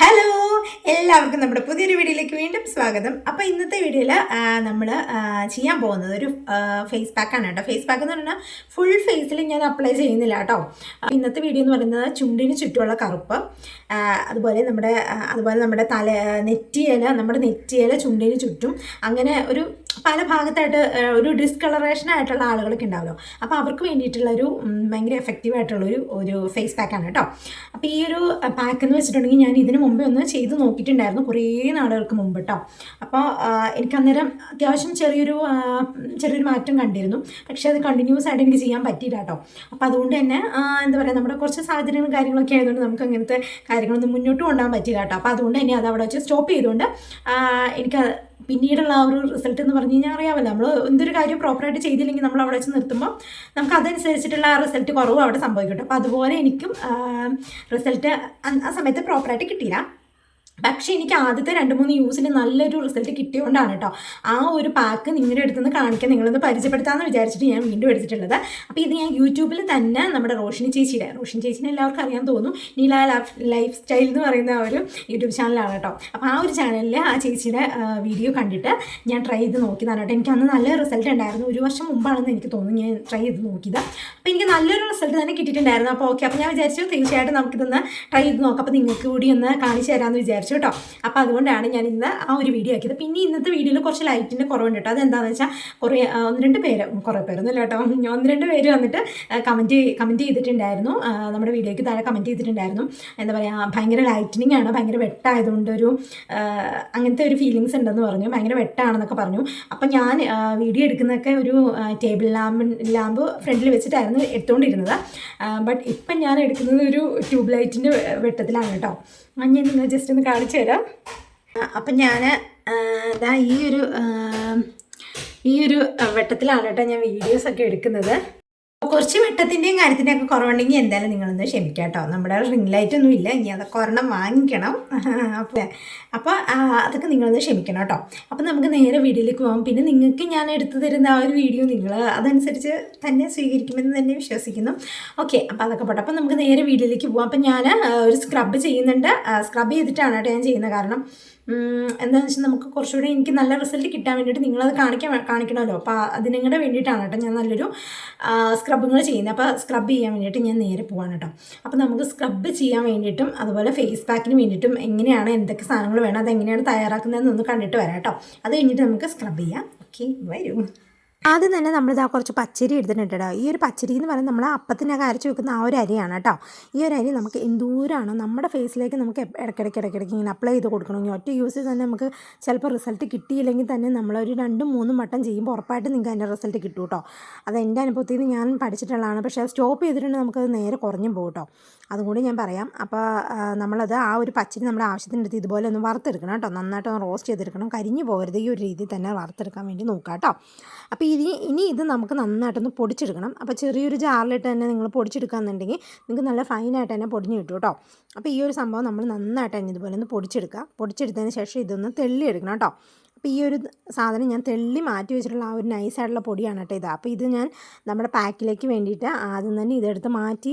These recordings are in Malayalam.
ഹലോ എല്ലാവർക്കും നമ്മുടെ പുതിയൊരു വീഡിയോയിലേക്ക് വീണ്ടും സ്വാഗതം. അപ്പോൾ ഇന്നത്തെ വീഡിയോയിൽ നമ്മൾ ചെയ്യാൻ പോകുന്നത് ഒരു ഫേസ് പാക്കാണ് കേട്ടോ. ഫേസ് പാക്ക് എന്ന് പറഞ്ഞാൽ ഫുൾ ഫേസിൽ ഞാൻ അപ്ലൈ ചെയ്യുന്നില്ല കേട്ടോ. ഇന്നത്തെ വീഡിയോ എന്ന് പറയുന്നത് ചുണ്ടിന് ചുറ്റുമുള്ള കറുപ്പ്. അതുപോലെ നമ്മുടെ അതുപോലെ നമ്മുടെ തല നെറ്റിയില നമ്മുടെ നെറ്റിയില ചുണ്ടിന് ചുറ്റും അങ്ങനെ ഒരു പല ഭാഗത്തായിട്ട് ഒരു ഡിസ്കളറേഷൻ ആയിട്ടുള്ള ആളുകളൊക്കെ ഉണ്ടാവുമല്ലോ അപ്പോൾ അവർക്ക് വേണ്ടിയിട്ടുള്ള ഒരു ഭയങ്കര എഫക്റ്റീവ് ആയിട്ടുള്ള ഒരു ഒരു ഫേസ് പാക്കാണ് കേട്ടോ. അപ്പോൾ ഈ ഒരു പാക്ക് എന്ന് വെച്ചിട്ടുണ്ടെങ്കിൽ ഞാൻ ഇതിന് മുമ്പേ ഒന്ന് ചെയ്ത് നോക്കിയിട്ടുണ്ടായിരുന്നു കുറേ നാളുകൾക്ക് മുമ്പ് കേട്ടോ അപ്പോൾ എനിക്ക് അന്നേരം അത്യാവശ്യം ചെറിയൊരു ചെറിയൊരു മാറ്റം കണ്ടിരുന്നു. പക്ഷേ അത് കണ്ടിന്യൂസ് ആയിട്ട് എനിക്ക് ചെയ്യാൻ പറ്റിയില്ല കേട്ടോ അപ്പോൾ അതുകൊണ്ട് തന്നെ എന്താ പറയുക നമ്മുടെ കുറച്ച് സാഹചര്യങ്ങളും കാര്യങ്ങളൊക്കെ ആയതുകൊണ്ട് നമുക്ക് അങ്ങനത്തെ കാര്യങ്ങളൊന്നും മുന്നോട്ട് കൊണ്ടുപോകാൻ പറ്റില്ല കേട്ടോ. അപ്പോൾ അതുകൊണ്ട് തന്നെ അത് അവിടെ വെച്ച് സ്റ്റോപ്പ് ചെയ്തുകൊണ്ട് എനിക്ക് പിന്നീടുള്ള ആ ഒരു റിസൾട്ട് എന്ന് പറഞ്ഞു കഴിഞ്ഞാൽ അറിയാമല്ലോ. നമ്മൾ എന്തൊരു കാര്യം പ്രോപ്പറായിട്ട് ചെയ്തില്ലെങ്കിൽ നമ്മൾ അവിടെ വെച്ച് നിർത്തുമ്പോൾ നമുക്ക് അതനുസരിച്ചിട്ടുള്ള ആ റിസൾട്ട് കുറവ് അവിടെ സംഭവിക്കട്ടെ. അപ്പോൾ അതുപോലെ എനിക്കും റിസൾട്ട് ആ സമയത്ത് പ്രോപ്പറായിട്ട് കിട്ടിയില്ല. പക്ഷേ എനിക്ക് ആദ്യത്തെ രണ്ട് മൂന്ന് യൂസിൽ നല്ലൊരു റിസൾട്ട് കിട്ടിയോണ്ടാണ് കേട്ടോ. ആ ഒരു പാക്ക് നിങ്ങളുടെ അടുത്ത് നിന്ന് കാണിക്കാൻ നിങ്ങളൊന്ന് പരിചയപ്പെടുത്താമെന്ന് വിചാരിച്ചിട്ട് ഞാൻ വീണ്ടും എടുത്തിട്ടുള്ളത്. അപ്പോൾ ഇത് ഞാൻ യൂട്യൂബിൽ തന്നെ നമ്മുടെ റോഷിനി ചേച്ചിയുടെ റോഷിനി ചേച്ചിനെ എല്ലാവർക്കും അറിയാൻ തോന്നും. നീല ലൈഫ് സ്റ്റൈൽ എന്ന് പറയുന്ന ആ ഒരു യൂട്യൂബ് ചാനലാണ് കേട്ടോ. അപ്പോൾ ആ ഒരു ചാനലിൽ ആ ചേച്ചിയുടെ വീഡിയോ കണ്ടിട്ട് ഞാൻ ട്രൈ ചെയ്ത് നോക്കിയതാണ് കേട്ടോ. എനിക്ക് അന്ന് നല്ല റിസൾട്ട് ഉണ്ടായിരുന്നു. ഒരു വർഷം മുമ്പാണെന്ന് എനിക്ക് തോന്നുന്നു ഞാൻ ട്രൈ ചെയ്ത് നോക്കിയത്. അപ്പോൾ എനിക്ക് നല്ലൊരു റിസൾട്ട് തന്നെ കിട്ടിയിട്ടുണ്ടായിരുന്നു. അപ്പോൾ ഓക്കെ അപ്പോൾ ഞാൻ വിചാരിച്ചു തീർച്ചയായിട്ടും നമുക്കിതൊന്ന് ട്രൈ ചെയ്ത് നോക്കാം. അപ്പോൾ നിങ്ങൾക്ക് കൂടി ഒന്ന് കാണിച്ചു തരാമെന്ന് വിചാരിച്ചു. കേട്ടോ. അപ്പോൾ അതുകൊണ്ടാണ് ഞാൻ ഇന്ന് ആ ഒരു വീഡിയോ ആക്കിയത്. പിന്നെ ഇന്നത്തെ വീഡിയോയിൽ കുറച്ച് ലൈറ്റിന്റെ കുറവുണ്ട് കേട്ടോ. അതെന്താണെന്ന് വെച്ചാൽ കുറേ ഒന്ന് രണ്ട് പേര് കുറേ പേരൊന്നുമില്ല കേട്ടോ. ഒന്ന് രണ്ട് പേര് വന്നിട്ട് കമന്റ് കമന്റ് ചെയ്തിട്ടുണ്ടായിരുന്നു. നമ്മുടെ വീഡിയോയ്ക്ക് താഴെ കമന്റ് ചെയ്തിട്ടുണ്ടായിരുന്നു. എന്താ പറയുക ഭയങ്കര ലൈറ്റനിങ് ആണ്. ഭയങ്കര വെട്ടായതുകൊണ്ട് ഒരു അങ്ങനത്തെ ഒരു ഫീലിങ്സ് ഉണ്ടെന്ന് പറഞ്ഞു. ഭയങ്കര വെട്ടാണെന്നൊക്കെ പറഞ്ഞു. അപ്പം ഞാൻ വീഡിയോ എടുക്കുന്നതൊക്കെ ഒരു ടേബിൾ ലാമ്പ് ലാമ്പ് ഫ്രണ്ടിൽ വെച്ചിട്ടായിരുന്നു എടുത്തുകൊണ്ടിരുന്നത് ബട്ട് ഇപ്പം ഞാൻ എടുക്കുന്നത് ഒരു ട്യൂബ് ലൈറ്റിന്റെ വെട്ടത്തിലാണ് കേട്ടോ. ഞാൻ നിങ്ങൾ ജസ്റ്റ് ഒന്ന് കാണിച്ചു തരാം. അപ്പം ഞാൻ ഇതാ ഈ ഒരു ഈ ഒരു വെട്ടത്തിലാണ് കേട്ടോ ഞാൻ വീഡിയോസൊക്കെ എടുക്കുന്നത്. കുറച്ച് വെട്ടത്തിന്റെയും കാര്യത്തിന്റെയൊക്കെ കുറവുണ്ടെങ്കിൽ എന്തായാലും നിങ്ങളൊന്ന് ക്ഷമിക്കാം കേട്ടോ നമ്മുടെ റിംഗ് ലൈറ്റ് ഒന്നും ഇല്ല. ഇനി അതൊക്കെ ഒരെണ്ണം വാങ്ങിക്കണം. അപ്പോൾ അപ്പോൾ അതൊക്കെ നിങ്ങളൊന്ന് ക്ഷമിക്കണം കേട്ടോ. അപ്പോൾ നമുക്ക് നേരെ വീഡിയോയിലേക്ക് പോകാം പിന്നെ നിങ്ങൾക്ക് ഞാൻ എടുത്തു തരുന്ന ആ ഒരു വീഡിയോ നിങ്ങൾ അതനുസരിച്ച് തന്നെ സ്വീകരിക്കുമെന്ന് തന്നെ വിശ്വസിക്കുന്നു. ഓക്കെ അപ്പോൾ അതൊക്കെ പോട്ടെ. അപ്പോൾ നമുക്ക് നേരെ വീഡിയോയിലേക്ക് പോകാം അപ്പോൾ ഞാൻ ഒരു സ്ക്രബ് ചെയ്യുന്നുണ്ട്. സ്ക്രബ് ചെയ്തിട്ടാണ് കേട്ടോ ഞാൻ ചെയ്യുന്നത്. കാരണം എന്താണെന്ന് വെച്ചാൽ നമുക്ക് കുറച്ചുകൂടി എനിക്ക് നല്ല റിസൾട്ട് കിട്ടാൻ വേണ്ടിയിട്ട് നിങ്ങളത് കാണിക്കാൻ കാണിക്കണമല്ലോ. അപ്പോൾ അതിനിങ്ങടെ വേണ്ടിയിട്ടാണ് കേട്ടോ ഞാൻ നല്ലൊരു സ്ക്രബുകൾ ചെയ്യുന്നത് അപ്പോൾ സ്ക്രബ് ചെയ്യാൻ വേണ്ടിയിട്ട് ഞാൻ നേരെ പോവാണ് കേട്ടോ. അപ്പോൾ നമുക്ക് സ്ക്രബ് ചെയ്യാൻ വേണ്ടിയിട്ടും അതുപോലെ ഫേസ് പാക്കിന് വേണ്ടിയിട്ടും എങ്ങനെയാണ് എന്തൊക്കെ സാധനങ്ങൾ വേണം അത് എങ്ങനെയാണ് തയ്യാറാക്കുന്നതെന്ന് ഒന്ന് കണ്ടിട്ട് വരാം കേട്ടോ. അത് കഴിഞ്ഞിട്ട് നമുക്ക് സ്ക്രബ് ചെയ്യാം. ഓക്കെ വരൂ. ആദ്യം തന്നെ നമ്മളിതാ കുറച്ച് പച്ചരി എടുത്തിട്ടുണ്ട് ഈ ഒരു പച്ചരി എന്ന് പറയുന്നത് നമ്മൾ അപ്പത്തിനൊക്കെ അരച്ച് വെക്കുന്ന ആ ഒരു അരിയാണ് കേട്ടോ ഈ ഒരു അരി നമുക്ക് എന്തൂരാണ് നമ്മുടെ ഫേസിലേക്ക് നമുക്ക് ഇടയ്ക്കിടയ്ക്ക് ഇടയ്ക്കിടയ്ക്ക് ഇങ്ങനെ അപ്ലൈ ചെയ്ത് കൊടുക്കണമെങ്കിൽ ഒറ്റ യൂസ് തന്നെ നമുക്ക് ചിലപ്പോൾ റിസൾട്ട് കിട്ടിയില്ലെങ്കിൽ തന്നെ നമ്മളൊരു രണ്ടും മൂന്നും വട്ടം ചെയ്യുമ്പോൾ ഉറപ്പായിട്ട് നിങ്ങൾക്ക് അതിന്റെ റിസൾട്ട് കിട്ടും കേട്ടോ അത് എന്റെ അനുഭവത്തിൽ നിന്ന് ഞാൻ പഠിച്ചിട്ടുള്ളതാണ്. പക്ഷേ സ്റ്റോപ്പ് ചെയ്തിട്ടുണ്ടെങ്കിൽ നമുക്കത് നേരെ കുറഞ്ഞു പോകും കേട്ടോ അതുകൂടി ഞാൻ പറയാം. അപ്പോൾ നമ്മളത് ആ ഒരു പച്ചരി നമ്മുടെ ആവശ്യത്തിന് എടുത്ത് ഇതുപോലെ ഒന്ന് വറുത്തെടുക്കണം കേട്ടോ. നന്നായിട്ട് ഒന്ന് റോസ്റ്റ് ചെയ്തെടുക്കണം. കരിഞ്ഞു പോകരുത് ഈ ഒരു രീതിയിൽ തന്നെ വറുത്തെടുക്കാൻ വേണ്ടി നോക്കാം കേട്ടോ അപ്പോൾ ഇനി ഇനി ഇത് നമുക്ക് നന്നായിട്ടൊന്ന് പൊടിച്ചെടുക്കണം. അപ്പോൾ ചെറിയൊരു ജാറിലിട്ട് തന്നെ നിങ്ങൾ പൊടിച്ചെടുക്കുകയെന്നുണ്ടെങ്കിൽ നിങ്ങൾക്ക് നല്ല ഫൈനായിട്ട് തന്നെ പൊടിഞ്ഞ് കിട്ടും കേട്ടോ. അപ്പോൾ ഈ ഒരു സംഭവം നമ്മൾ നന്നായിട്ട് തന്നെ ഇതുപോലെ ഒന്ന് പൊടിച്ചെടുക്കുക. പൊടിച്ചെടുത്തതിന് ശേഷം ഇതൊന്ന് തെള്ളിയെടുക്കണം കേട്ടോ. അപ്പോൾ ഈ ഒരു സാധനം ഞാൻ തെള്ളി മാറ്റി വെച്ചിട്ടുള്ള ആ ഒരു നൈസായിട്ടുള്ള പൊടിയാണ് കേട്ടോ ഇത്. അപ്പോൾ ഇത് ഞാൻ നമ്മുടെ പാക്കിലേക്ക് വേണ്ടിയിട്ട് ആദ്യം തന്നെ ഇതെടുത്ത് മാറ്റി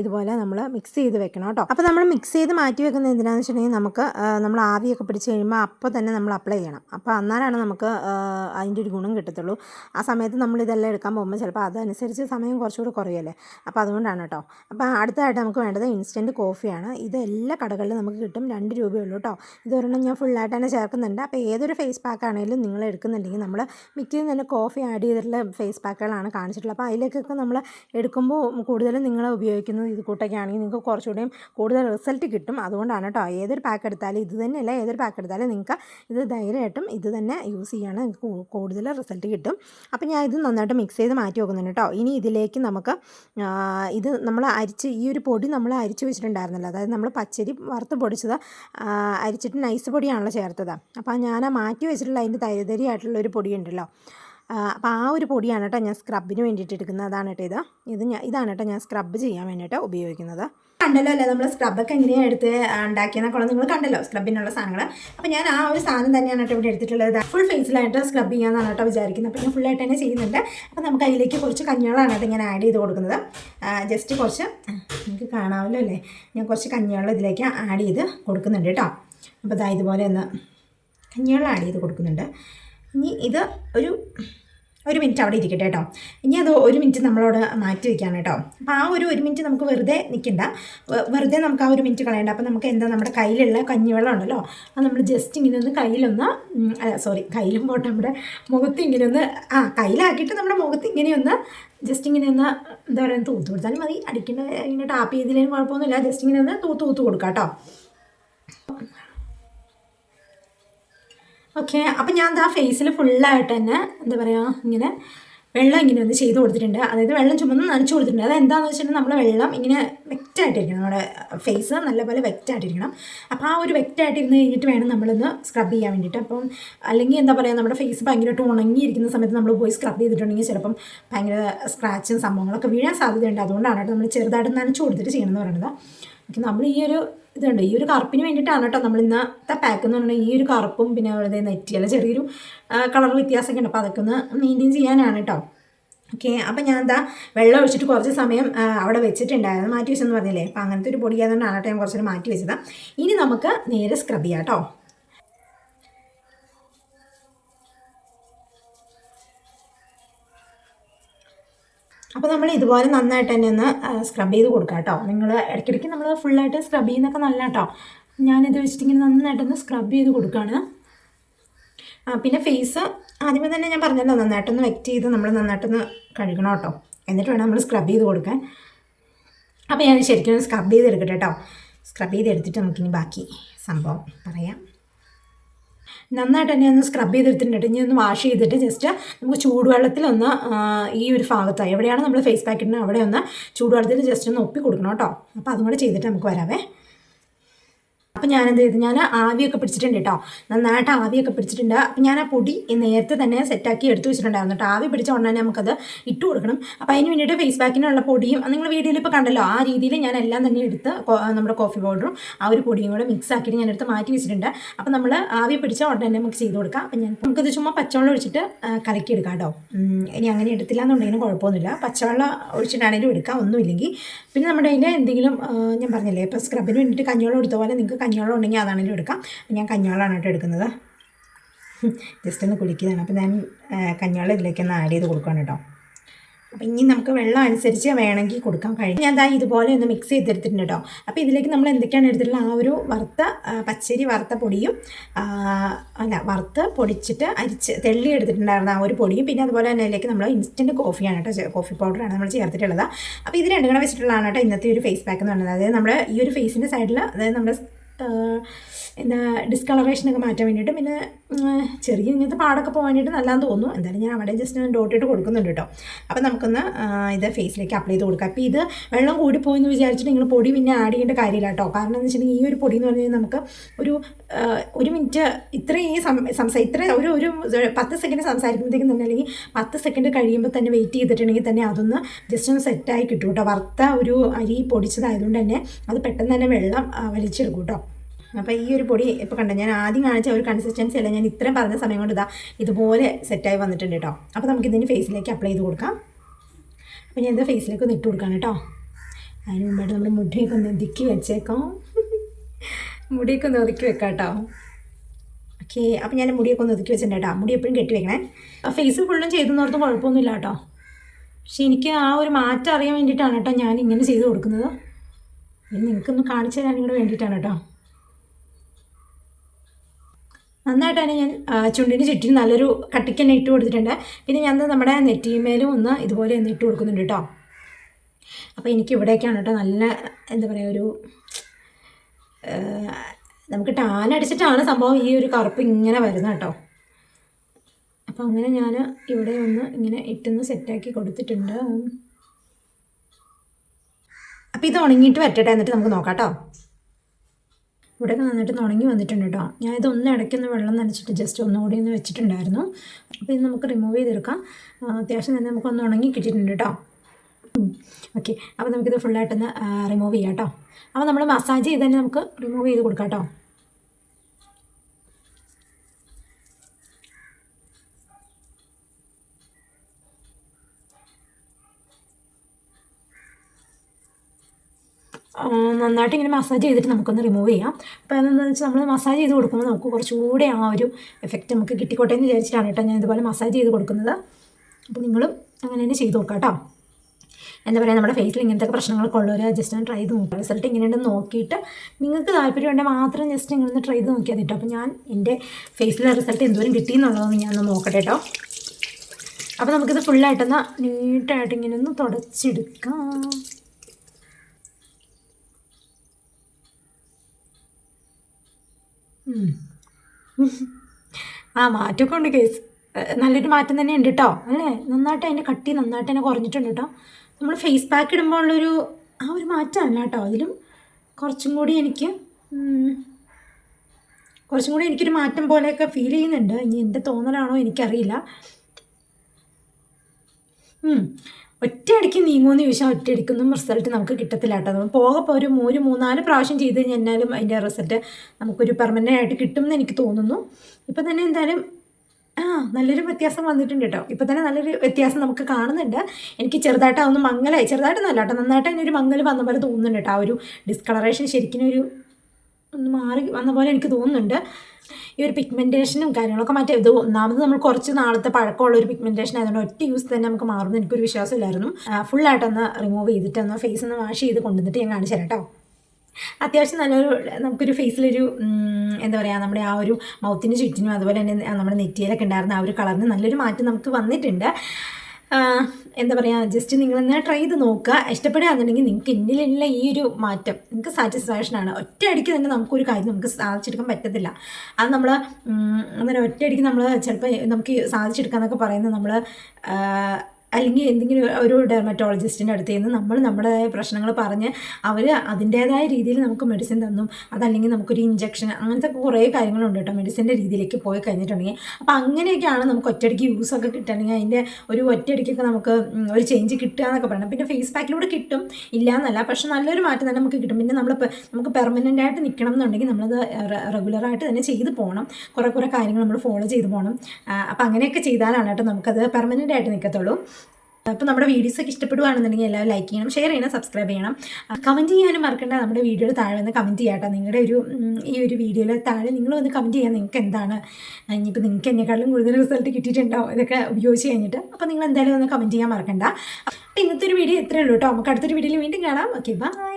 ഇതുപോലെ നമ്മൾ മിക്സ് ചെയ്ത് വെക്കണം കേട്ടോ. അപ്പോൾ നമ്മൾ മിക്സ് ചെയ്ത് മാറ്റി വെക്കുന്നത് എന്തിനാണെന്ന് വെച്ചിട്ടുണ്ടെങ്കിൽ നമുക്ക് നമ്മൾ ആവിയൊക്കെ പിടിച്ച് കഴിയുമ്പോൾ അപ്പോൾ തന്നെ നമ്മൾ അപ്ലൈ ചെയ്യണം. അപ്പോൾ അന്നാലാണ് നമുക്ക് അതിന്റെ ഒരു ഗുണം കിട്ടത്തുള്ളൂ. ആ സമയത്ത് നമ്മൾ ഇതെല്ലാം എടുക്കാൻ പോകുമ്പോൾ ചിലപ്പോൾ അതനുസരിച്ച് സമയം കുറച്ചുകൂടി കുറയല്ലേ അപ്പോൾ അതുകൊണ്ടാണ് കേട്ടോ. അപ്പോൾ അടുത്തതായിട്ട് നമുക്ക് വേണ്ടത് ഇൻസ്റ്റന്റ് കോഫിയാണ് ഇത് എല്ലാ കടകളിലും നമുക്ക് കിട്ടും രണ്ട് രൂപയുള്ളൂ കേട്ടോ. ഇതൊരെണ്ണം ഞാൻ ഫുള്ളായിട്ട് തന്നെ ചേർക്കുന്നുണ്ട്. അപ്പോൾ ഏതൊരു ഫേസ് പാക്ക് ആണെങ്കിലും നിങ്ങൾ എടുക്കുന്നുണ്ടെങ്കിൽ നമ്മൾ മിക്കതും തന്നെ കോഫി ആഡ് ചെയ്തിട്ടുള്ള ഫേസ് പാക്കുകളാണ് കാണിച്ചിട്ടുള്ളത്. അപ്പോൾ അതിലേക്കൊക്കെ നമ്മൾ എടുക്കുമ്പോൾ കൂടുതലും നിങ്ങൾ ഉപയോഗിക്കുന്നത് ഇത് കൂട്ടൊക്കെ ആണെങ്കിൽ നിങ്ങൾക്ക് കുറച്ചുകൂടിയും കൂടുതൽ റിസൾട്ട് കിട്ടും. അതുകൊണ്ടാണ് കേട്ടോ. ഏതൊരു പാക്ക് എടുത്താലും ഇത് തന്നെയല്ല. ഏതൊരു പാക്ക് എടുത്താലും നിങ്ങൾക്ക് ഇത് ധൈര്യമായിട്ടും ഇത് തന്നെ യൂസ് ചെയ്യുകയാണ് നിങ്ങൾക്ക് കൂടുതൽ റിസൾട്ട് കിട്ടും. അപ്പോൾ ഞാൻ ഇത് നന്നായിട്ട് മിക്സ് ചെയ്ത് മാറ്റി വെക്കുന്നുണ്ട് കേട്ടോ. ഇനി ഇതിലേക്ക് നമുക്ക് ഇത് നമ്മൾ അരിച്ച് ഈ ഒരു പൊടി നമ്മൾ അരിച്ച് വെച്ചിട്ടുണ്ടായിരുന്നല്ലോ. അതായത് നമ്മൾ പച്ചരി വറുത്ത് പൊടിച്ചത് അരിച്ചിട്ട് നൈസ് പൊടിയാണല്ലോ ചേർത്തത്. അപ്പോൾ ഞാൻ ആ മാറ്റി വെച്ചിട്ടുള്ള അതിന്റെ തരിതരി ഒരു പൊടി ഉണ്ടല്ലോ അപ്പോൾ ആ ഒരു പൊടിയാണ് കേട്ടോ ഞാൻ സ്ക്രബിന് വേണ്ടിയിട്ട് എടുക്കുന്നത്. അതാണ് കേട്ടോ ഇത്. ഇത് ഞാൻ ഇതാണ് കേട്ടോ ഞാൻ സ്ക്രബ് ചെയ്യാൻ വേണ്ടിയിട്ട് ഉപയോഗിക്കുന്നത്. കണ്ടല്ലോ അല്ലേ നമ്മൾ സ്ക്രബൊക്കെ എങ്ങനെയാണ് എടുത്ത് ഉണ്ടാക്കിയെന്നൊക്കെ നിങ്ങൾ കണ്ടല്ലോ സ്ക്രബിനുള്ള സാധനങ്ങൾ അപ്പോൾ ഞാൻ ആ ഒരു സാധനം തന്നെയാണ് കേട്ടോ ഇവിടെ എടുത്തിട്ടുള്ളത്. ഫുൾ ഫേസിലായിട്ട് സ്ക്രബ് ചെയ്യാമെന്നാണ് കേട്ടോ വിചാരിക്കുന്നത്. അപ്പോൾ ഞാൻ ഫുള്ളായിട്ട് തന്നെ ചെയ്യുന്നുണ്ട്. അപ്പോൾ നമുക്ക് അതിലേക്ക് കുറച്ച് കഞ്ഞിവെള്ളമാണ് കേട്ടോ ഞാൻ ആഡ് ചെയ്ത് കൊടുക്കുന്നത്. ജസ്റ്റ് കുറച്ച് നിങ്ങൾക്ക് കാണാമല്ലോ അല്ലേ? ഞാൻ കുറച്ച് കഞ്ഞിവെള്ളം ഇതിലേക്ക് ആഡ് ചെയ്ത് കൊടുക്കുന്നുണ്ട് കേട്ടോ. അപ്പോൾ ഇതാ ഇതുപോലെ ഒന്ന് കഞ്ഞിവെള്ളം ആഡ് ചെയ്ത് കൊടുക്കുന്നുണ്ട്. ഇനി ഇത് ഒരു ഒരു മിനിറ്റ് അവിടെ ഇരിക്കട്ടെ കേട്ടോ. ഇനി അത് ഒരു മിനിറ്റ് നമ്മളോട് മാറ്റി വയ്ക്കുകയാണ് കേട്ടോ. അപ്പോൾ ആ ഒരു ഒരു മിനിറ്റ് നമുക്ക് വെറുതെ നിൽക്കണ്ട വെറുതെ നമുക്ക് ആ ഒരു മിനിറ്റ് കളയണ്ട. അപ്പോൾ നമുക്ക് എന്താ നമ്മുടെ കയ്യിലുള്ള കഞ്ഞിവെള്ളം ഉണ്ടല്ലോ അത് നമ്മൾ ജസ്റ്റ് ഇങ്ങനെ ഒന്ന് കയ്യിലൊന്ന് സോറി കയ്യിലും പോട്ടെ നമ്മുടെ മുഖത്ത് ഇങ്ങനെ ഒന്ന് ആ കയ്യിലാക്കിയിട്ട് നമ്മുടെ മുഖത്ത് ഇങ്ങനെ ഒന്ന് ജസ്റ്റ് ഇങ്ങനെ ഒന്ന് എന്താ പറയുക തൂത്ത് കൊടുത്താലും മതി. അടിക്കേണ്ട ഇങ്ങനെ ടാപ്പ് ചെയ്തില്ലെങ്കിലും കുഴപ്പമൊന്നുമില്ല. ജസ്റ്റ് ഇങ്ങനെ ഒന്ന് തൂത്ത് തൂത്ത് കൊടുക്കാം കേട്ടോ. ഓക്കെ അപ്പം ഞാൻ എന്താ ഫേസിൽ ഫുള്ളായിട്ട് തന്നെ എന്താ പറയുക ഇങ്ങനെ വെള്ളം ഇങ്ങനെ ഒന്ന് ചെയ്ത് കൊടുത്തിട്ടുണ്ട്. അതായത് വെള്ളം ചുമന്ന് നനച്ചു കൊടുത്തിട്ടുണ്ട്. അത് എന്താണെന്ന് വെച്ചിട്ടുണ്ടെങ്കിൽ നമ്മൾ വെള്ളം ഇങ്ങനെ വെക്റ്റായിട്ടിരിക്കണം. നമ്മുടെ ഫേസ് നല്ലപോലെ വെക്റ്റായിട്ടിരിക്കണം. അപ്പോൾ ആ ഒരു വെക്റ്റായിട്ടിരുന്ന് കഴിഞ്ഞിട്ട് വേണം നമ്മളൊന്ന് സ്ക്രബ് ചെയ്യാൻ വേണ്ടിയിട്ട്. അപ്പം അല്ലെങ്കിൽ എന്താ പറയുക നമ്മുടെ ഫേസ് ഭയങ്കരമായിട്ട് ഉണങ്ങിയിരിക്കുന്ന സമയത്ത് നമ്മൾ പോയി സ്ക്രബ് ചെയ്തിട്ടുണ്ടെങ്കിൽ ചിലപ്പം ഭയങ്കര സ്ക്രാച്ചും സംഭവങ്ങളൊക്കെ വീഴാൻ സാധ്യതയുണ്ട്. അതുകൊണ്ടാണ് നമ്മൾ ചെറുതായിട്ട് നനച്ചു കൊടുത്തിട്ട് ചെയ്യണമെന്ന് പറയുന്നത്. നമ്മൾ ഈ ഒരു ഇതുണ്ട് ഈ ഒരു കറുപ്പിന് വേണ്ടിയിട്ടാണ് കേട്ടോ നമ്മൾ ഇന്നത്തെ പാക്ക് എന്ന് പറഞ്ഞാൽ ഈ ഒരു കറുപ്പും പിന്നെ അതുപോലെ നെറ്റിയല്ല ചെറിയൊരു കളർ വ്യത്യാസമൊക്കെ ഉണ്ട്. അപ്പോൾ അതൊക്കെ ഒന്ന് മെയിന്റെയിൻ ചെയ്യാനാണ് കേട്ടോ ഓക്കെ അപ്പം ഞാൻ എന്താ വെള്ളം ഒഴിച്ചിട്ട് കുറച്ച് സമയം അവിടെ വെച്ചിട്ടുണ്ടായിരുന്നു. മാറ്റി വെച്ചെന്ന് പറഞ്ഞില്ലേ? അപ്പം അങ്ങനത്തെ ഒരു പൊടി ആയതുകൊണ്ടാണ് കേട്ടോ ഞാൻ കുറച്ചൊരു മാറ്റി വെച്ചത്. ഇനി നമുക്ക് നേരെ സ്ക്രബ് ചെയ്യാം കേട്ടോ അപ്പോൾ നമ്മൾ ഇതുപോലെ നന്നായിട്ട് തന്നെ ഒന്ന് സ്ക്രബ് ചെയ്ത് കൊടുക്കാം കേട്ടോ. നിങ്ങൾ ഇടയ്ക്കിടയ്ക്ക് നമ്മൾ ഫുള്ളായിട്ട് സ്ക്രബ് ചെയ്യുന്നൊക്കെ നല്ല കേട്ടോ. ഞാനിത് വെച്ചിട്ട് ഇങ്ങനെ നന്നായിട്ടൊന്ന് സ്ക്രബ് ചെയ്ത് കൊടുക്കുകയാണ് പിന്നെ ഫേസ് ആദ്യമേ തന്നെ ഞാൻ പറഞ്ഞല്ലോ നന്നായിട്ടൊന്ന് വെക്റ്റ് ചെയ്ത് നമ്മൾ നന്നായിട്ടൊന്ന് കഴുകണം കേട്ടോ. എന്നിട്ട് വേണം നമ്മൾ സ്ക്രബ് ചെയ്ത് കൊടുക്കാൻ. അപ്പോൾ ഞാൻ ശരിക്കും സ്ക്രബ് ചെയ്ത് എടുക്കട്ടെ കേട്ടോ. സ്ക്രബ് ചെയ്ത് എടുത്തിട്ട് നമുക്കിനി ബാക്കി സംഭവം പറയാം. നന്നായിട്ട് തന്നെ ഒന്ന് സ്ക്രബ് ചെയ്തെടുത്തിട്ടുണ്ട്. ഇനി ഒന്ന് വാഷ് ചെയ്തിട്ട് ജസ്റ്റ് നമുക്ക് ചൂടുവെള്ളത്തിൽ ഒന്ന് ഈ ഒരു ഭാഗത്ത് എവിടെയാണ് നമ്മൾ ഫേസ് പാക്കറ്റിന് അവിടെ ഒന്ന് ചൂടുവെള്ളത്തിൽ ജസ്റ്റ് ഒന്ന് ഒപ്പി കൊടുക്കണം കേട്ടോ. അപ്പോൾ അതും കൂടെ ചെയ്തിട്ട് നമുക്ക് വരാവേ. അപ്പം ഞാനെന്ത് ചെയ്തു? ഞാൻ ആവിയൊക്കെ പിടിച്ചിട്ടുണ്ട് കേട്ടോ നന്നായിട്ട് ആവിയൊക്കെ പിടിച്ചിട്ടുണ്ട്. അപ്പം ഞാൻ ആ പൊടി നേരത്തെ തന്നെ സെറ്റാക്കി എടുത്തു വെച്ചിട്ടുണ്ടായിരുന്നു കേട്ടോ ആവി പിടിച്ച ഉടനെ നമുക്കത് ഇട്ട് കൊടുക്കണം. അപ്പോൾ അതിന് വേണ്ടിയിട്ട് ഫേസ് പാക്കിനുള്ള പൊടിയും നിങ്ങൾ വീഡിയോയിൽ ഇപ്പോൾ കണ്ടല്ലോ ആ രീതിയിൽ ഞാൻ എല്ലാം തന്നെ എടുത്ത് നമ്മുടെ കോഫി പൗഡറും ആ ഒരു പൊടിയും കൂടെ മിക്സ് ആക്കിയിട്ട് ഞാൻ എടുത്ത് മാറ്റി വെച്ചിട്ടുണ്ട്. അപ്പം നമ്മൾ ആവി പിടിച്ച ഉടനെ നമുക്ക് ചെയ്ത് കൊടുക്കാം. അപ്പം ഞാൻ നമുക്കത് ചുമ്മാ പച്ചവെള്ളം ഒഴിച്ചിട്ട് കലക്കി എടുക്കാം കേട്ടോ ഇനി അങ്ങനെ എടുത്തില്ല എന്നുണ്ടെങ്കിലും കുഴപ്പമൊന്നുമില്ല. പച്ചവെള്ളം ഒഴിച്ചിട്ടാണെങ്കിലും എടുക്കാം. ഒന്നുമില്ലെങ്കിൽ. പിന്നെ നമ്മുടെ അതിൽ എന്തെങ്കിലും ഞാൻ പറഞ്ഞില്ലേ ഇപ്പോൾ സ്ക്രബിന് വേണ്ടിയിട്ട് കഞ്ഞിവെള്ളം എടുത്ത പോലെ നിങ്ങൾക്ക് കഞ്ഞിവെള്ളം ഉണ്ടെങ്കിൽ അതാണെങ്കിലും എടുക്കാം. ഞാൻ കഞ്ഞിവെള്ളമാണ് കേട്ടോ എടുക്കുന്നത്. ജസ്റ്റ് ഒന്ന് കുടിക്കുന്നതാണ് അപ്പോൾ ഞാൻ കഞ്ഞിവെള്ളം ഇതിലേക്ക് ഒന്ന് ആഡ് ചെയ്ത് കൊടുക്കുകയാണ് കേട്ടോ. അപ്പോൾ ഇനി നമുക്ക് വെള്ളം അനുസരിച്ച് വേണമെങ്കിൽ കൊടുക്കാൻ കഴിയും ഞാൻ ദാ ഇതുപോലെ ഒന്ന് മിക്സ് ചെയ്തെടുത്തിട്ടുണ്ട് കേട്ടോ. അപ്പോൾ ഇതിലേക്ക് നമ്മൾ എന്തൊക്കെയാണ് എടുത്തിട്ടുള്ളത്? ആ ഒരു വറുത്ത പച്ചരി വറുത്ത പൊടിയും അല്ല വറുത്ത് പൊടിച്ചിട്ട് അരിച്ച് തെള്ളി എടുത്തിട്ടുണ്ടായിരുന്ന ആ ഒരു പൊടിയും. പിന്നെ അതുപോലെ തന്നെ അതിലേക്ക് നമ്മൾ ഇൻസ്റ്റന്റ് കോഫിയാണ് കേട്ടോ കോഫി പൗഡറാണ് നമ്മൾ ചേർത്തിട്ടുള്ളത്. അപ്പോൾ ഇത് രണ്ടും കൂടെ വെച്ചിട്ടുള്ളതാണ് കേട്ടോ ഇന്നത്തെ ഒരു ഫേസ് പാക്ക് എന്ന് പറയുന്നത്. അതായത് നമ്മുടെ ഈ ഒരു ഫേസിന്റെ സൈഡിൽ അതായത് നമ്മുടെ ആ, എന്താ ഡിസ്കളറേഷനൊക്കെ മാറ്റാൻ വേണ്ടിയിട്ട് പിന്നെ ചെറിയ ഇങ്ങനത്തെ പാടൊക്കെ പോകാൻ വേണ്ടിയിട്ട് നല്ലതാണെന്ന് തോന്നുന്നു. എന്തായാലും ഞാൻ അവിടെ ജസ്റ്റ് ഞാൻ ഡോട്ട് ഇട്ട് കൊടുക്കുന്നുണ്ട് കേട്ടോ. അപ്പോൾ നമുക്കൊന്ന് ഇത് ഫേസിലേക്ക് അപ്ലൈ ചെയ്ത് കൊടുക്കാം. അപ്പോൾ ഇത് വെള്ളം കൂടിപ്പോയി എന്ന് വിചാരിച്ചിട്ട് നിങ്ങൾ പൊടി പിന്നെ ആഡ് ചെയ്യേണ്ട കാര്യമില്ല കേട്ടോ. കാരണം എന്ന് വെച്ചിട്ടുണ്ടെങ്കിൽ ഈ ഒരു പൊടി എന്ന് പറഞ്ഞാൽ നമുക്ക് ഒരു ഒരു മിനിറ്റ് ഇത്രയും സംസാ ഇത്ര ഒരു ഒരു പത്ത് സെക്കൻഡ് സംസാരിക്കുമ്പോഴത്തേക്കും തന്നെ അല്ലെങ്കിൽ പത്ത് സെക്കൻഡ് കഴിയുമ്പോൾ തന്നെ വെയിറ്റ് ചെയ്തിട്ടുണ്ടെങ്കിൽ തന്നെ അതൊന്ന് ജസ്റ്റ് ഒന്ന് സെറ്റായി കിട്ടും കേട്ടോ. വറുത്ത ഒരു അരി പൊടിച്ചതായതുകൊണ്ട് തന്നെ അത് പെട്ടെന്ന് തന്നെ വെള്ളം വലിച്ചെടുക്കും കേട്ടോ. അപ്പോൾ ഈ ഒരു പൊടി ഇപ്പോൾ കണ്ട ഞാൻ ആദ്യം കാണിച്ച ഒരു കൺസിസ്റ്റൻസി അല്ല ഞാൻ ഇത്രയും പറഞ്ഞ സമയം കൊണ്ട് ഇതാ ഇതുപോലെ സെറ്റായി വന്നിട്ടുണ്ട് കേട്ടോ അപ്പോൾ നമുക്ക് ഇതിന് ഫേസിലേക്ക് അപ്ലൈ ചെയ്ത് കൊടുക്കാം. അപ്പോൾ ഞാൻ ഇത് ഫേസിലേക്ക് ഒന്ന് ഇട്ട് കൊടുക്കാം കേട്ടോ അതിന് മുമ്പായിട്ട് നമ്മുടെ മുടിയൊക്കെ ഒന്ന് ഒതുക്കി വെച്ചേക്കാം. മുടിയൊക്കെ ഒന്ന് ഒതുക്കി വെക്കാം കേട്ടോ ഓക്കെ അപ്പോൾ ഞാൻ മുടിയൊക്കെ ഒന്ന് ഒതുക്കി വെച്ചിട്ടുണ്ട് കേട്ടോ മുടി എപ്പോഴും കെട്ടി വെക്കണേ. ഫേസ് ഫുള്ളും ചെയ്തെന്നോർത്തും കുഴപ്പമൊന്നുമില്ല കേട്ടോ പക്ഷെ എനിക്ക് ആ ഒരു മാറ്റം അറിയാൻ വേണ്ടിയിട്ടാണ് കേട്ടോ ഞാൻ ഇങ്ങനെ ചെയ്ത് കൊടുക്കുന്നത്. നിങ്ങൾക്കൊന്ന് കാണിച്ചു തരാനും കൂടെ വേണ്ടിയിട്ടാണ് കേട്ടോ നന്നായിട്ട് തന്നെ ഞാൻ ചുണ്ടിന് ചുറ്റിനും നല്ലൊരു കട്ടിക്ക് തന്നെ ഇട്ട് കൊടുത്തിട്ടുണ്ട്. പിന്നെ ഞാൻ നമ്മുടെ നെറ്റിമേലും ഒന്ന് ഇതുപോലെ ഒന്ന് ഇട്ട് കൊടുക്കുന്നുണ്ട് കേട്ടോ അപ്പോൾ എനിക്ക് ഇവിടേക്കാണ് കേട്ടോ നല്ല എന്താ പറയുക ഒരു നമുക്ക് ടാൻ അടിച്ചിട്ടാണ് സംഭവം ഈ ഒരു കറുപ്പ് ഇങ്ങനെ വരുന്നത് കേട്ടോ അപ്പോൾ അങ്ങനെ ഞാൻ ഇവിടെ ഒന്ന് ഇങ്ങനെ ഇട്ടൊന്ന് സെറ്റാക്കി കൊടുത്തിട്ടുണ്ട്. അപ്പോൾ ഇത് ഉണങ്ങിയിട്ട് വരട്ടെ എന്നിട്ട് നമുക്ക് നോക്കാം കേട്ടോ ഇവിടെയൊക്കെ നന്നായിട്ട് ഉണങ്ങി വന്നിട്ടുണ്ട് കേട്ടോ ഞാൻ ഇതൊന്ന് ഇടയ്ക്കൊന്ന് വെള്ളം നനച്ചിട്ട് ജസ്റ്റ് ഒന്നുകൂടി ഒന്ന് വെച്ചിട്ടുണ്ടായിരുന്നു. അപ്പോൾ ഇത് നമുക്ക് റിമൂവ് ചെയ്തെടുക്കാം. അത്യാവശ്യം തന്നെ നമുക്കൊന്ന് ഉണങ്ങി കിട്ടിയിട്ടുണ്ട് കേട്ടോ ഓക്കെ അപ്പോൾ നമുക്കിത് ഫുള്ളായിട്ടൊന്ന് റിമൂവ് ചെയ്യാം കേട്ടോ അപ്പോൾ നമ്മൾ മസാജ് ചെയ്ത് തന്നെ നമുക്ക് റിമൂവ് ചെയ്ത് കൊടുക്കാം കേട്ടോ നന്നായിട്ട് ഇങ്ങനെ മസാജ് ചെയ്തിട്ട് നമുക്കൊന്ന് റിമൂവ് ചെയ്യാം. അപ്പോൾ അതെന്താണെന്ന് വെച്ചാൽ നമ്മൾ മസാജ് ചെയ്ത് കൊടുക്കുമ്പോൾ നമുക്ക് കുറച്ചുകൂടെ ആ ഒരു എഫക്റ്റ് നമുക്ക് കിട്ടിക്കോട്ടെ എന്ന് വിചാരിച്ചിട്ടാണ് കേട്ടോ ഞാൻ ഇതുപോലെ മസാജ് ചെയ്ത് കൊടുക്കുന്നത്. അപ്പോൾ നിങ്ങളും അങ്ങനെ തന്നെ ചെയ്ത് നോക്കാം കേട്ടോ. എന്താ പറയുക നമ്മുടെ ഫേസിൽ ഇങ്ങനത്തെ പ്രശ്നങ്ങളൊക്കെ ഉള്ളവർ ജസ്റ്റ് ഒന്ന് ട്രൈ ചെയ്ത് നോക്കുക റിസൾട്ട് എങ്ങനെയുണ്ടെന്ന് നോക്കിയിട്ട് നിങ്ങൾക്ക് താല്പര്യം ഉണ്ടെങ്കിൽ മാത്രം ജസ്റ്റ് നിങ്ങളൊന്ന് ട്രൈ ചെയ്ത് നോക്കിയാൽ കേട്ടോ. അപ്പോൾ ഞാൻ എന്റെ ഫേസിലെ റിസൾട്ട് എന്തോരം കിട്ടിയെന്നുള്ളതൊന്ന് ഞാൻ ഒന്ന് നോക്കട്ടെ കേട്ടോ. അപ്പോൾ നമുക്കിത് ഫുള്ളായിട്ടൊന്ന് നീട്ടായിട്ട് ഇങ്ങനെ ഒന്ന് തുടച്ചെടുക്കാം. ആ മാറ്റമൊക്കെ ഉണ്ട് കേസ്. നല്ലൊരു മാറ്റം തന്നെ ഉണ്ട് കേട്ടോ അല്ലേ? നന്നായിട്ട് അതിന്റെ കട്ടി നന്നായിട്ട് തന്നെ കുറഞ്ഞിട്ടുണ്ട് കേട്ടോ നമ്മൾ ഫേസ് പാക്ക് ഇടുമ്പോൾ ഉള്ളൊരു ആ ഒരു മാറ്റമല്ല കേട്ടോ അതിലും കുറച്ചും കൂടി എനിക്ക് കുറച്ചും കൂടി എനിക്കൊരു മാറ്റം പോലെയൊക്കെ ഫീൽ ചെയ്യുന്നുണ്ട്. ഇനി എന്റെ തോന്നലാണോ എനിക്കറിയില്ല. ഒറ്റയടിക്ക് നീങ്ങുമെന്ന് ചോദിച്ചാൽ ഒറ്റയടിക്കൊന്നും റിസൾട്ട് നമുക്ക് കിട്ടത്തില്ല കേട്ടോ. നമ്മൾ പോകപ്പോൾ ഒരു ഒരു മൂന്നാൽ പ്രാവശ്യം ചെയ്ത് കഴിഞ്ഞാലും അതിന്റെ റിസൾട്ട് നമുക്കൊരു പെർമനന്റ് ആയിട്ട് കിട്ടുമെന്ന് എനിക്ക് തോന്നുന്നു. ഇപ്പം തന്നെ എന്തായാലും ആ നല്ലൊരു വ്യത്യാസം വന്നിട്ടുണ്ട് കേട്ടോ. ഇപ്പം തന്നെ നല്ലൊരു വ്യത്യാസം നമുക്ക് കാണുന്നുണ്ട്. എനിക്ക് ചെറുതായിട്ട് അതൊന്ന് മങ്ങലായി. ചെറുതായിട്ടൊന്നല്ല കേട്ടോ. നന്നായിട്ട് അതിനൊരു മങ്ങൽ വന്ന പോലെ തോന്നുന്നുണ്ട് കേട്ടോ. ആ ഒരു ഡിസ്കളറേഷൻ ശരിക്കും ഒരു ഒന്ന് മാറി വന്ന പോലെ എനിക്ക് തോന്നുന്നുണ്ട്. ഈ ഒരു പിഗ്മെന്റേഷനും കാര്യങ്ങളൊക്കെ മാറ്റി. ഇത് ഒന്നാമത് നമ്മൾ കുറച്ച് നാളത്തെ പഴക്കമുള്ള ഒരു പിഗ്മെന്റേഷൻ ആയതുകൊണ്ട് ഒറ്റ യൂസ് തന്നെ നമുക്ക് മാറുമെന്ന് എനിക്കൊരു വിശ്വാസമില്ലായിരുന്നു. ഫുള്ളായിട്ടൊന്ന് റിമൂവ് ചെയ്തിട്ട് ഒന്ന് ഫേസ് ഒന്ന് വാഷ് ചെയ്ത് കൊണ്ടുവന്നിട്ട് ഞാൻ കാണിച്ചു തരാം അത്യാവശ്യം നല്ലൊരു നമുക്കൊരു ഫേസിലൊരു എന്താ പറയുക നമ്മുടെ ആ ഒരു മൗത്തിന് ചുറ്റിനും അതുപോലെ തന്നെ നമ്മുടെ നെറ്റിയിലൊക്കെ ഉണ്ടായിരുന്ന ആ ഒരു കളറിന് നല്ലൊരു മാറ്റം നമുക്ക് വന്നിട്ടുണ്ട്. എന്താ പറയുക ജസ്റ്റ് നിങ്ങളൊന്ന് ട്രൈ ചെയ്ത് നോക്കുക. ഇഷ്ടപ്പെടുകയാണെന്നുണ്ടെങ്കിൽ നിങ്ങൾക്ക് എന്നിലുള്ള ഈ ഒരു മാറ്റം നിങ്ങൾക്ക് സാറ്റിസ്ഫാക്ഷനാണ് ഒറ്റയടിക്ക് തന്നെ നമുക്കൊരു കാര്യം നമുക്ക് സാധിച്ചെടുക്കാൻ പറ്റത്തില്ല. അത് നമ്മൾ അങ്ങനെ ഒറ്റയടിക്ക് നമ്മൾ ചിലപ്പോൾ നമുക്ക് സാധിച്ചെടുക്കാന്നൊക്കെ പറയുന്നത് നമ്മൾ അല്ലെങ്കിൽ എന്തെങ്കിലും ഒരു ഡെർമറ്റോളജിസ്റ്റിന്റെ അടുത്ത് നിന്ന് നമ്മൾ നമ്മുടേതായ പ്രശ്നങ്ങൾ പറഞ്ഞ് അവർ അതിന്റേതായ രീതിയിൽ നമുക്ക് മെഡിസിൻ തന്നും. അതല്ലെങ്കിൽ നമുക്കൊരു ഇഞ്ചക്ഷൻ അങ്ങനത്തെ കുറേ കാര്യങ്ങളുണ്ട് കേട്ടോ മെഡിസിന്റെ രീതിയിലേക്ക് പോയി കഴിഞ്ഞിട്ടുണ്ടെങ്കിൽ. അപ്പോൾ അങ്ങനെയൊക്കെയാണ് നമുക്ക് ഒറ്റയടിക്ക് യൂസൊക്കെ കിട്ടണമെങ്കിൽ അതിന്റെ ഒരു ഒറ്റയടിക്കൊക്കെ നമുക്ക് ഒരു ചേഞ്ച് കിട്ടുക എന്നൊക്കെ പറയണം. പിന്നെ ഫേസ് പാക്കിലൂടെ കിട്ടും. ഇല്ല എന്നല്ല പക്ഷെ നല്ലൊരു മാറ്റം തന്നെ നമുക്ക് കിട്ടും. പിന്നെ നമ്മൾ നമുക്ക് പെർമനന്റ് ആയിട്ട് നിൽക്കണം എന്നുണ്ടെങ്കിൽ നമ്മളത് റെഗുലറായിട്ട് തന്നെ ചെയ്ത് പോകണം കുറേ കുറേ കാര്യങ്ങൾ നമ്മൾ ഫോളോ ചെയ്ത് പോകണം അപ്പോൾ അങ്ങനെയൊക്കെ ചെയ്താലാണ് കേട്ടോ നമുക്കത് പെർമനന്റ് ആയിട്ട് നിൽക്കത്തുള്ളൂ അപ്പോൾ നമ്മുടെ വീഡിയോസ് ഒക്കെ ഇഷ്ടപ്പെടുകയാണെന്നുണ്ടെങ്കിൽ എല്ലാവരും ലൈക്ക് ചെയ്യണം ഷെയർ ചെയ്യണം സബ്സ്ക്രൈബ് ചെയ്യണം. കമന്റ് ചെയ്യാനും മറക്കണ്ട നമ്മുടെ വീഡിയോയുടെ താഴെ വന്ന് കമന്റ് ചെയ്യാട്ടോ നിങ്ങളുടെ ഒരു ഈ ഒരു വീഡിയോയിൽ താഴെ നിങ്ങൾ വന്ന് കമന്റ് ചെയ്യാൻ നിങ്ങൾക്ക് എന്താണ്. ഇനിയിപ്പോൾ നിങ്ങൾക്ക് എന്നെക്കാളും കൂടുതൽ റിസൾട്ട് കിട്ടിയിട്ടുണ്ടോ ഇതൊക്കെ ഉപയോഗിച്ച് കഴിഞ്ഞിട്ട്. അപ്പോൾ നിങ്ങൾ എന്തായാലും ഒന്ന് കമന്റ് ചെയ്യാൻ മറക്കണ്ട. അപ്പോൾ ഇന്നത്തെ ഒരു വീഡിയോ ഇത്രയേ ഉള്ളൂ കേട്ടോ. നമുക്ക് അടുത്തൊരു വീഡിയോയിൽ വീണ്ടും കാണാം. Okay bye